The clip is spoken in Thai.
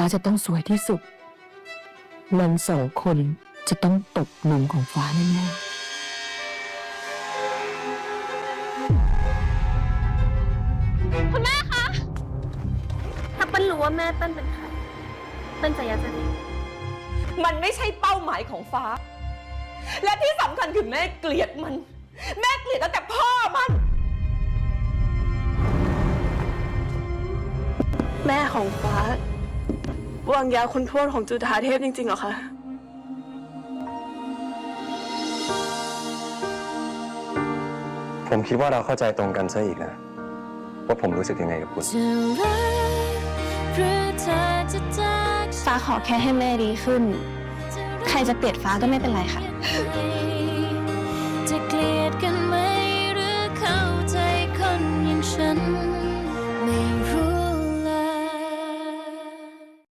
ฟ้าจะต้องสวยที่สุด มันสองคนจะต้องตกหลุมของฟ้าแน่ๆคุณแม่คะ ถ้าเปิ้ลรู้ว่าแม่เปิ้ลเป็นใคร เปิ้ลจะยัดจะดีมันไม่ใช่เป้าหมายของฟ้า และที่สำคัญคือแม่เกลียดมัน แม่เกลียดตั้งแต่พ่อมัน แม่ของฟ้า วางยาคุณทวดของจุฑาเทพจริงๆเหรอคะ ผมคิดว่าเราเข้าใจตรงกันซะอีกนะ ว่าผมรู้สึกยังไงกับคุณฟ้าขอแค่ให้แม่ดีขึ้น ใครจะเกลียดฟ้าก็ไม่เป็นไรค่ะใคร